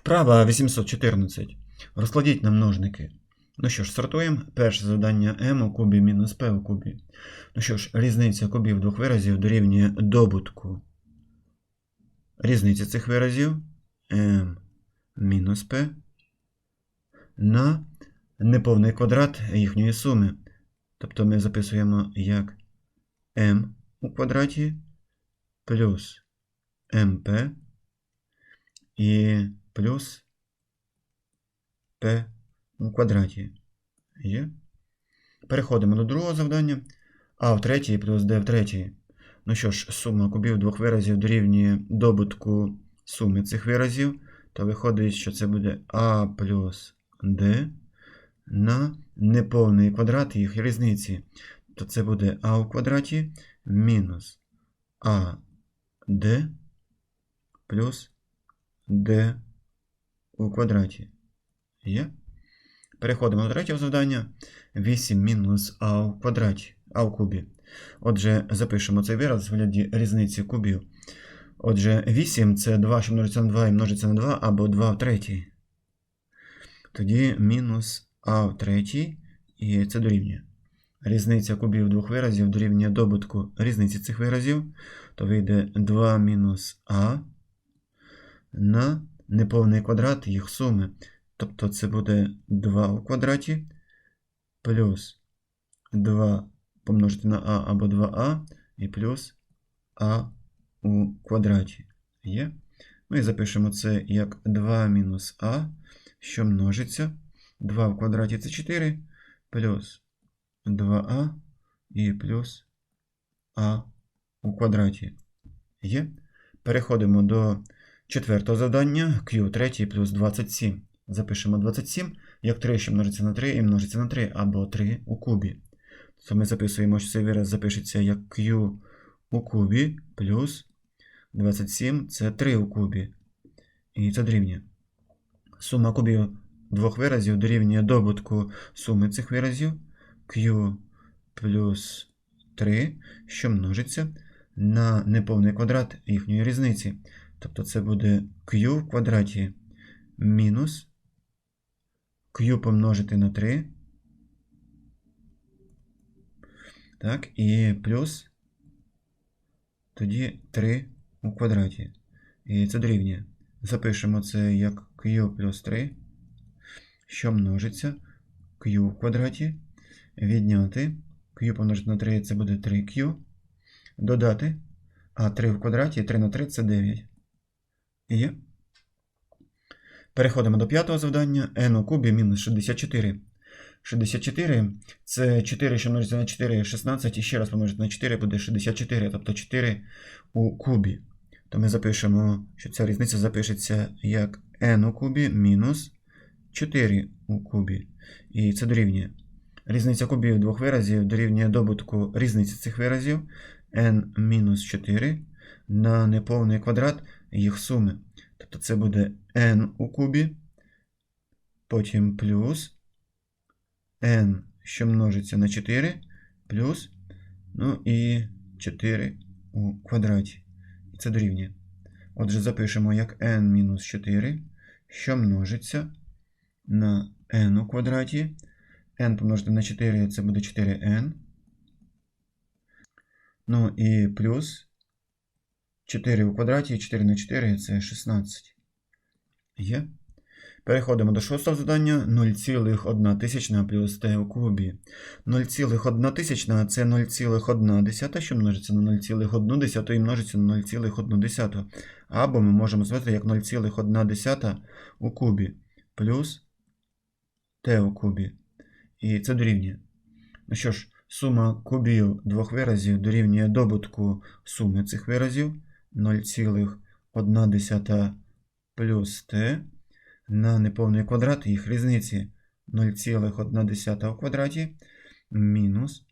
Вправа 814. Розкладіть на множники. Ну що ж, сортуємо. Перше завдання m у кубі мінус p у кубі. Ну що ж, різниця кубів двох виразів дорівнює добутку. Різниця цих виразів m мінус p на неповний квадрат їхньої суми. Тобто ми записуємо як m у квадраті плюс mp і плюс p у квадраті. Є. Переходимо до другого завдання. А в третій плюс d в третій. Ну що ж, сума кубів двох виразів дорівнює добутку суми цих виразів. То виходить, що це буде а плюс d на неповний квадрат їх різниці. То це буде а у квадраті мінус а d плюс d у квадраті. Є? Переходимо до третього завдання. 8 мінус а у квадраті, а у кубі. Отже, запишемо цей вираз в вигляді різниці кубів. Отже, 8 це 2, що множиться на 2 і множиться на 2, або 2 в третій. Тоді мінус а в третій, і це дорівнює. Різниця кубів двох виразів дорівнює добутку різниці цих виразів, то вийде 2 мінус а на неповний квадрат їх суми. Тобто це буде 2 у квадраті плюс 2 помножити на а або 2а і плюс а у квадраті. Є? І запишемо це як 2 мінус а, що множиться. 2 в квадраті це 4, плюс 2а і плюс а у квадраті. Є? Переходимо до четвертого завдання. Q3 плюс 27. Запишемо 27, як 3, що множиться на 3 і множиться на 3, або 3 у кубі. То ми записуємо, що цей вираз запишеться як Q у кубі плюс 27 це 3 у кубі. І це дорівнює. Сума кубів двох виразів дорівнює добутку суми цих виразів Q плюс 3, що множиться на неповний квадрат їхньої різниці. Тобто це буде Q в квадраті мінус Q помножити на 3. Так, і плюс тоді 3 у квадраті. І це дорівнює. Запишемо це як Q плюс 3, що множиться Q в квадраті. Відняти Q помножити на 3 це буде 3Q. Додати. А 3 в квадраті 3 на 3 це 9. Є. Переходимо до п'ятого завдання. n у кубі мінус 64. 64 це 4, що множиться на 4, 16, і ще раз помножити на 4 буде 64, тобто 4 у кубі. То ми запишемо, що ця різниця запишеться як n у кубі мінус 4 у кубі. І це дорівнює. Різниця кубів двох виразів дорівнює добутку різниці цих виразів n мінус 4 на неповний квадрат їх суми. Тобто це буде n у кубі, потім плюс n, що множиться на 4, плюс, ну і 4 у квадраті. І це дорівнює. Отже, запишемо як n мінус 4, що множиться на n у квадраті. n помножити на 4 це буде 4n. Ну і плюс 4 у квадраті, 4 на 4 це 16. Є. Переходимо до шостого завдання. 0,1 тисячна плюс t у кубі. 0,1 тисячна це 0,1 що множиться на 0,1 і множиться на 0,1. Або ми можемо звести як 0,1 у кубі плюс t у кубі. І це дорівнює. Ну що ж, сума кубів двох виразів дорівнює добутку суми цих виразів 0,1 плюс t на неповний квадрат їх різниці 0,1 у квадраті мінус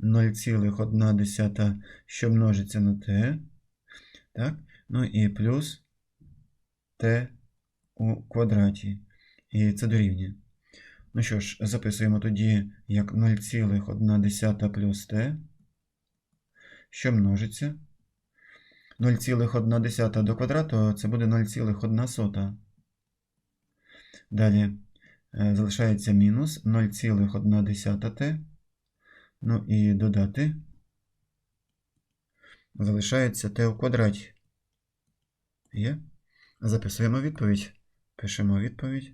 0,1, що множиться на t. Так? Ну і плюс t у квадраті. І це дорівнює. Ну що ж, записуємо тоді як 0,1 плюс t, що множиться. 0,1 до квадрату це буде 0,1. Далі е, залишається мінус 0,1 t. Ну і додати залишається t у квадраті. Є? Записуємо відповідь. Пишемо відповідь.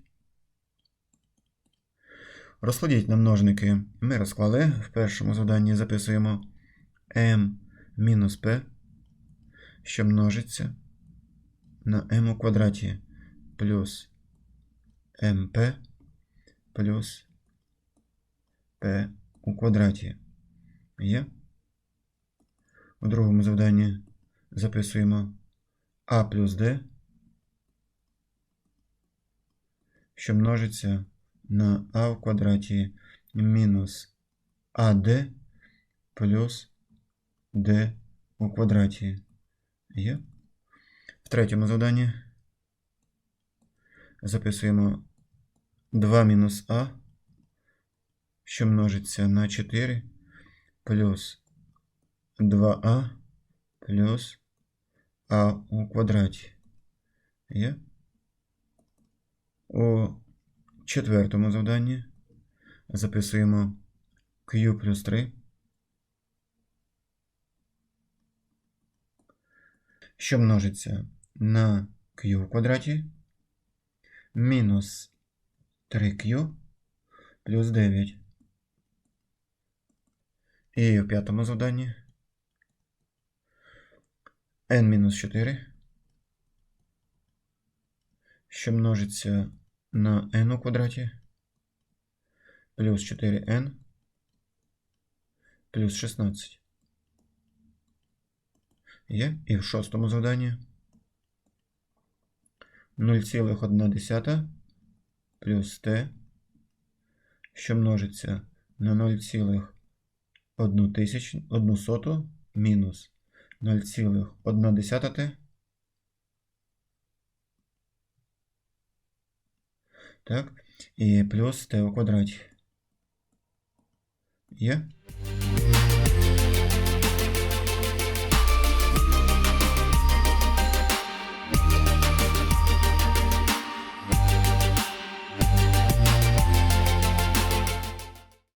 Розкладіть на множники. Ми розклали. В першому завданні записуємо m мінус p, що множиться на m у квадраті плюс mp плюс p у квадраті. Є? У другому завданні записуємо a плюс d, що множиться на а в квадраті мінус АД плюс d у квадраті. Є? В третьому завданні записуємо 2 мінус а, що множиться на 4 плюс 2а плюс а у квадраті. Є? У четвертому завданні записуємо q плюс 3, що множиться на q в квадраті мінус 3q плюс 9. І в п'ятому завданні n мінус 4, що множиться на n у квадраті плюс 4n плюс 16. Є. І в шостому завданні 0,1 плюс t, що множиться на 0,1 соту мінус 0,1 t. Так, і плюс t у квадраті. Є?